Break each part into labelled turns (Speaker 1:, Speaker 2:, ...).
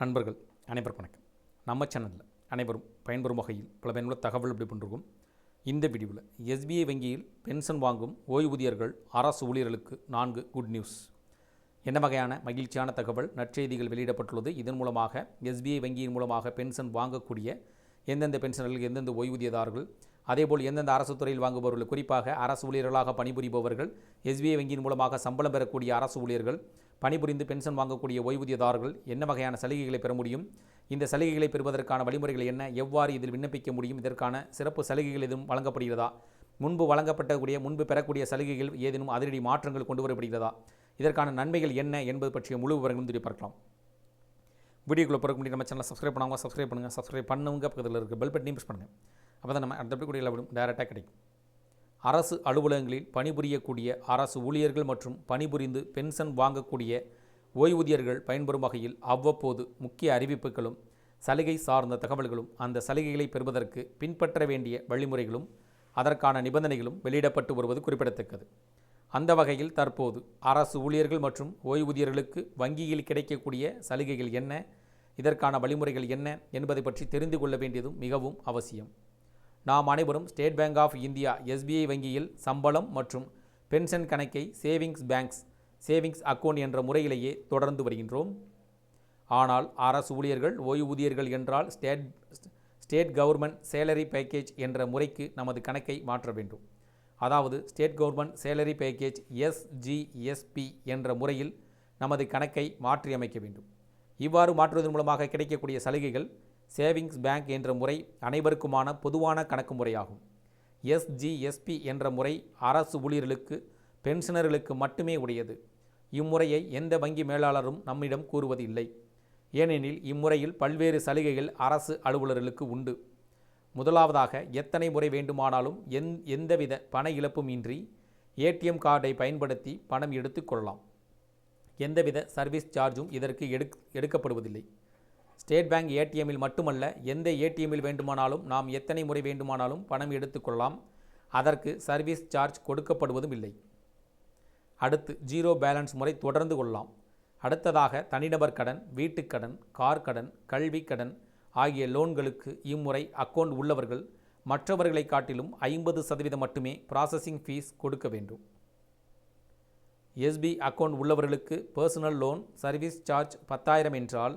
Speaker 1: நண்பர்கள் அனைவருக்கும் வணக்கம். நம்ம சேனலில் அனைவரும் பயன்பெறும் வகையில் பல பயனுள்ள தகவல் இப்படி பண்ணிருக்கோம் இந்த வீடியோவில் எஸ்பிஐ வங்கியில் பென்ஷன் வாங்கும் ஓய்வூதியர்கள் அரசு ஊழியர்களுக்கு நான்கு குட் நியூஸ் என்ன வகையான மகிழ்ச்சியான தகவல் நற்செய்திகள் வெளியிடப்பட்டுள்ளது? இதன் மூலமாக எஸ்பிஐ வங்கியின் மூலமாக பென்ஷன் வாங்கக்கூடிய எந்தெந்த பென்ஷனர்கள் எந்தெந்த ஓய்வூதியதாரர்கள் அதேபோல் எந்தெந்த அரசு துறையில் வாங்குபவர்கள் குறிப்பாக அரசு ஊழியர்களாக பணிபுரிபவர்கள் எஸ்பிஐ வங்கியின் மூலமாக சம்பளம் பெறக்கூடிய அரசு ஊழியர்கள் பணிபுரிந்து பென்ஷன் வாங்கக்கூடிய ஓய்வூதியதாரர்கள் என்ன வகையான சலுகைகளை பெற முடியும்? இந்த சலுகைகளை பெறுவதற்கான வழிமுறைகள் என்ன? எவ்வாறு இதில் விண்ணப்பிக்க முடியும்? இதற்கான சிறப்பு சலுகைகள் எதுவும் வழங்கப்படுகிறதா? முன்பு வழங்கப்பட்டக்கூடிய முன்பு பெறக்கூடிய சலுகைகள் ஏதேனும் அதிரடி மாற்றங்கள் கொண்டு வரப்படுகிறதா? இதற்கான நன்மைகள் என்ன என்பது பற்றிய முழு விவரங்களும் திரும்பி பார்க்கலாம். வீடியோக்குள்ளே பிறக்க முடியும் நம்ம சேனலை சப்ஸ்கிரைப் பண்ணுவாங்க சப்ஸ்கிரைப் பண்ணுங்கள் சப்ஸ்கிரைப் பண்ணுங்க பக்கத்தில் இருக்க பெல் பட்டனையும் ப்ரெஸ் பண்ணுங்கள் அப்போ தான் நம்ம அடுத்தபடி கூட டேரெக்டாக கிடைக்கும். அரசு அலுவலகங்களில் பணிபுரியக்கூடிய அரசு ஊழியர்கள் மற்றும் பணிபுரிந்து பென்ஷன் வாங்கக்கூடிய ஓய்வூதியர்கள் பயன்பெறும் வகையில் அவ்வப்போது முக்கிய அறிவிப்புகளும் சலுகை சார்ந்த தகவல்களும் அந்த சலுகைகளை பெறுவதற்கு பின்பற்ற வேண்டிய வழிமுறைகளும் அதற்கான நிபந்தனைகளும் வெளியிடப்பட்டு வருவது குறிப்பிடத்தக்கது. அந்த வகையில் தற்போது அரசு ஊழியர்கள் மற்றும் ஓய்வூதியர்களுக்கு வங்கியில் கிடைக்கக்கூடிய சலுகைகள் என்ன இதற்கான வழிமுறைகள் என்ன என்பதை பற்றி தெரிந்து கொள்ள வேண்டியதும் மிகவும் அவசியம். நாம் அனைவரும் State Bank of India SBI வங்கியில் சம்பளம் மற்றும் பென்ஷன் கணக்கை சேவிங்ஸ் பேங்க்ஸ் சேவிங்ஸ் அக்கவுண்ட் என்ற முறையிலேயே தொடர்ந்து வருகின்றோம். ஆனால் அரசு ஊழியர்கள் ஓய்வூதியர்கள் என்றால் state state government salary package என்ற முறைக்கு நமது கணக்கை மாற்ற வேண்டும். அதாவது state government salary package SGSP என்ற முறையில் நமது கணக்கை மாற்றியமைக்க வேண்டும். இவ்வாறு மாற்றுவதன் மூலமாக கிடைக்கக்கூடிய சலுகைகள் சேவிங்ஸ் பேங்க் என்ற முறை அனைவருக்குமான பொதுவான கணக்கு முறையாகும். எஸ்ஜிஎஸ்பி என்ற முறை அரசு ஊழியர்களுக்கு பென்ஷனர்களுக்கு மட்டுமே உடையது. இம்முறையை எந்த வங்கி மேலாளரும் நம்மிடம் கூறுவதில்லை. ஏனெனில் இம்முறையில் பல்வேறு சலுகைகள் அரசு அலுவலர்களுக்கு உண்டு. முதலாவதாக எத்தனை முறை வேண்டுமானாலும் எந் எந்தவித பண இழப்பும் இன்றி ஏடிஎம் கார்டை பயன்படுத்தி பணம் எடுத்து கொள்ளலாம். எந்தவித சர்வீஸ் சார்ஜும் இதற்கு எடுக் எடுக்கப்படுவதில்லை. ஸ்டேட் பேங்க் ஏடிஎம்மில் மட்டுமல்ல எந்த ஏடிஎம்மில் வேண்டுமானாலும் நாம் எத்தனை முறை வேண்டுமானாலும் பணம் எடுத்துக்கொள்ளலாம் அதற்கு சர்வீஸ் சார்ஜ் கொடுக்கப்படுவதும் இல்லை. அடுத்து ஜீரோ பேலன்ஸ் முறை தொடர்ந்து கொள்ளலாம். அடுத்ததாக தனிநபர் கடன் வீட்டுக்கடன் கார் கடன் கல்வி கடன் ஆகிய லோன்களுக்கு இம்முறை அக்கவுண்ட் உள்ளவர்கள் மற்றவர்களை காட்டிலும் ஐம்பது சதவீதம் மட்டுமே ப்ராசஸிங் ஃபீஸ் கொடுக்க வேண்டும். எஸ்பி அக்கௌண்ட் உள்ளவர்களுக்கு பர்சனல் லோன் சர்வீஸ் சார்ஜ் பத்தாயிரம் என்றால்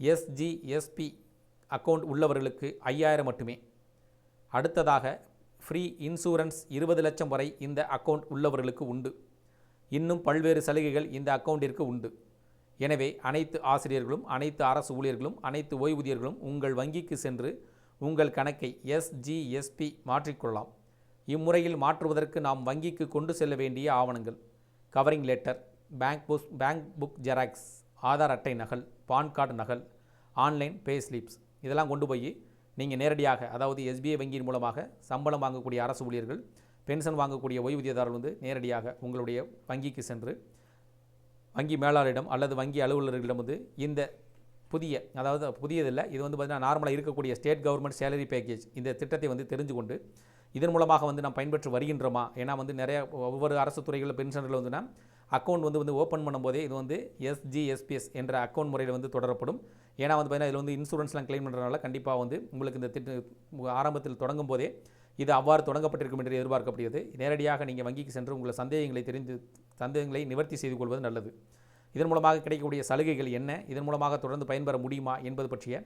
Speaker 1: எஸ்ஜிஎஸ்பி அக்கவுண்ட் உள்ளவர்களுக்கு ஐயாயிரம் மட்டுமே. அடுத்ததாக ஃப்ரீ இன்சூரன்ஸ் இருபது லட்சம் வரை இந்த அக்கவுண்ட் உள்ளவர்களுக்கு உண்டு. இன்னும் பல்வேறு சலுகைகள் இந்த அக்கௌண்டிற்கு உண்டு. எனவே அனைத்து ஆசிரியர்களும் அனைத்து அரசு ஊழியர்களும் அனைத்து ஓய்வூதியர்களும் உங்கள் வங்கிக்கு சென்று உங்கள் கணக்கை எஸ்ஜிஎஸ்பி மாற்றிக்கொள்ளலாம். இம்முறையில் மாற்றுவதற்கு நாம் வங்கிக்கு கொண்டு செல்ல வேண்டிய ஆவணங்கள். Covering letter bank book bank book xerox. Aadhaar அட்டை நகல் பான் கார்டு நகல் ஆன்லைன் பே ஸ்லிப்ஸ் இதெல்லாம் கொண்டு போய் நீங்கள் நேரடியாக அதாவது எஸ்பிஐ வங்கியின் மூலமாக சம்பளம் வாங்கக்கூடிய அரசு ஊழியர்கள் பென்ஷன் வாங்கக்கூடிய ஓய்வூதியதாரர்கள் வந்து நேரடியாக உங்களுடைய வங்கிக்கு சென்று வங்கி மேலாளரிடம் அல்லது வங்கி அலுவலர்களிடம் வந்து இந்த புதிய அதாவது புதியதில்லை இது வந்து பார்த்திங்கன்னா நார்மலாக இருக்கக்கூடிய ஸ்டேட் கவர்மெண்ட் சேலரி பேக்கேஜ் இந்த திட்டத்தை வந்து தெரிஞ்சு கொண்டு இதன் மூலமாக வந்து நாம் பயன்பெற்று வருகின்றோமா? ஏன்னா வந்து நிறைய ஒவ்வொரு அரசு துறைகளில் பென்ஷன்கள் வந்துன்னா அக்கௌண்ட் வந்து வந்து ஓப்பன் பண்ணும்போதே இது வந்து எஸ்ஜிஎஸ்பிஎஸ் என்ற அக்கௌண்ட் முறையில் வந்து தொடரப்படும். ஏன்னா வந்து பார்த்தீங்கன்னா இதில் வந்து இன்சூரன்ஸ்லாம் கிளைம் பண்ணுறதுனால கண்டிப்பாக வந்து உங்களுக்கு இந்த திட்ட ஆரம்பத்தில் தொடங்கும் போதே இது அவ்வாறு தொடங்கப்பட்டிருக்கும் என்று எதிர்பார்க்கப்படுகிறது. நேரடியாக நீங்கள் வங்கிக்கு சென்று உங்கள் சந்தேகங்களை தெரிந்து சந்தேகங்களை நிவர்த்தி செய்து கொள்வது நல்லது. இதன் மூலமாக கிடைக்கக்கூடிய சலுகைகள் என்ன? இதன் மூலமாக தொடர்ந்து பயன்பெற முடியுமா? என்பது பற்றிய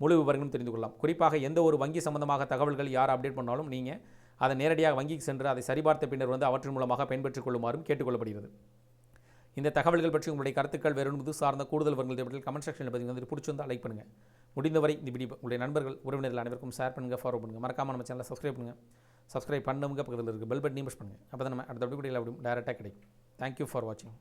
Speaker 1: முழு விவரங்களும் தெரிந்து கொள்ளலாம். குறிப்பாக எந்த ஒரு வங்கி சம்பந்தமாக தகவல்கள் யார் அப்டேட் பண்ணாலும் நீங்கள் அதை நேரடியாக வங்கிக்கு சென்று அதை சரிபார்த்த பின்னர் வந்து அவற்றின் மூலமாக பயன்பெற்றுக் கொள்ளுமாறும் கேட்டுக்கொள்ளப்படுகிறது. இந்த தகவல்கள் பற்றி உங்களுடைய கருத்துக்கள் வேறு இது சார்ந்த கூடுதல் விவரங்கள் கமெண்ட் செக்ஷனில் பதிவு வந்து பிடிச்சிருந்தா லைக் பண்ணுங்கள் முடிந்தவரை இந்த வீடியோ உங்களுடைய நண்பர்கள் உறவினர்கள் அனைவருக்கும் ஷேர் பண்ணுங்கள் ஃபாலோ பண்ணுங்கள் மறக்காமல் நம்ம சேனலை சப்ஸ்கிரைப் பண்ணுங்கள் சப்ஸ்கிரைப் பண்ணுங்க பக்கத்தில் இருக்குது பெல் பட்டனையும் ப்ரெஸ் பண்ணுங்கள் அப்போ தான் நம்ம அடுத்த வீடியோவில் அப்படியும் டேரெக்டாக கிடைக்கும். தேங்க்யூ ஃபார் வாட்சிங்